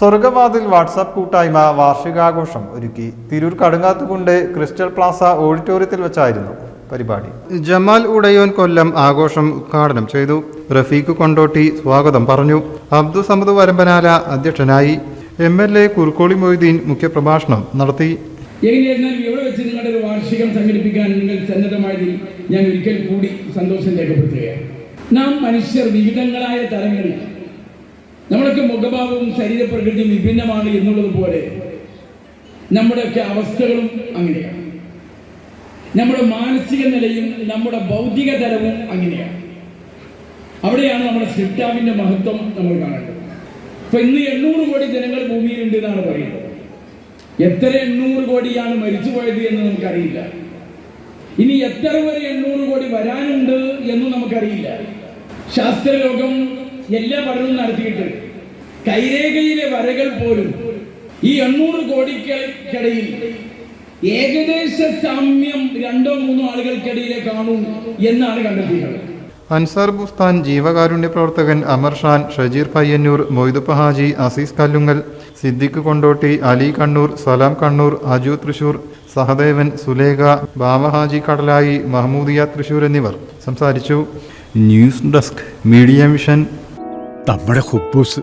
സ്വർഗവാതിൽ WhatsApp കൂട്ടായ്മ വാർഷികാഘോഷം ഒരുക്കി Tirur Kadungathukundu crystal Plaza ഓഡിറ്റോറിയത്തിൽ വെച്ചായിരുന്നു പരിപാടി. ജമാൽ ഉടയോൻ കൊല്ലം ആഘോഷം ഉദ്ഘാടനം ചെയ്തു. റഫീഖ് കൊണ്ടോട്ടി സ്വാഗതം പറഞ്ഞു. അബ്ദു സമദ് വരമ്പനാല അധ്യക്ഷനായി. M L A Kurukkoli Moideen മുഖ്യപ്രഭാഷണം നടത്തി. എങ്ങനെയായിരുന്നാലും ഇവിടെ വെച്ച് നിങ്ങളുടെ ഒരു വാർഷികം സംഘടിപ്പിക്കാൻ നിങ്ങൾ സന്നദ്ധമായതിൽ ഞാൻ ഒരിക്കൽ കൂടി സന്തോഷം രേഖപ്പെടുത്തുകയാണ്. നാം മനുഷ്യർ വിവിധങ്ങളായ തലങ്ങളിൽ നമ്മളൊക്കെ മുഖഭാവവും ശരീരപ്രകൃതിയും വിഭിന്നമാണ് എന്നുള്ളത് പോലെ നമ്മുടെയൊക്കെ അവസ്ഥകളും അങ്ങനെയാണ്. നമ്മുടെ മാനസിക നിലയും നമ്മുടെ ഭൗതിക തലവും അങ്ങനെയാണ്. അവിടെയാണ് നമ്മുടെ സിട്ടാവിന്റെ മഹത്വം നമ്മൾ കാണേണ്ടത്. ഇപ്പൊ ഇന്ന് എണ്ണൂറ് കോടി ജനങ്ങൾ ഭൂമിയിലുണ്ട് എന്നാണ് പറയുന്നത്. എത്ര എണ്ണൂറ് കോടിയാണ് മരിച്ചുപോയത് എന്ന് നമുക്കറിയില്ല. ഇനി എത്ര വരെ എണ്ണൂറ് കോടി വരാനുണ്ട് എന്ന് നമുക്കറിയില്ല. ശാസ്ത്രലോകം എല്ലാ പഠനവും നടത്തിയിട്ട് കൈരേഖയിലെ വരകൾ പോലും ഈ എണ്ണൂറ് കോടിക്കിടയിൽ ഏകദേശ സാമ്യം രണ്ടോ മൂന്നോ ആളുകൾക്കിടയിലെ കാണും എന്നാണ് കണ്ടെത്തിയിട്ടുള്ളത്. അൻസാർ ബുസ്താൻ ജീവകാരുണ്യ പ്രവർത്തകൻ അമർ ഷാൻ ഷജീർ പയ്യന്നൂർ മൊയ്തുപ്പ ഹാജി അസീസ് കല്ലുങ്ങൽ സിദ്ദിഖ് കൊണ്ടോട്ടി അലി കണ്ണൂർ സലാം കണ്ണൂർ അജു തൃശൂർ സഹദേവൻ സുലേഖ ബാവഹാജി കടലായി മഹമൂദിയ തൃശൂർ എന്നിവർ സംസാരിച്ചു. News desk media mission. നമ്മുടെ കുബൂസ്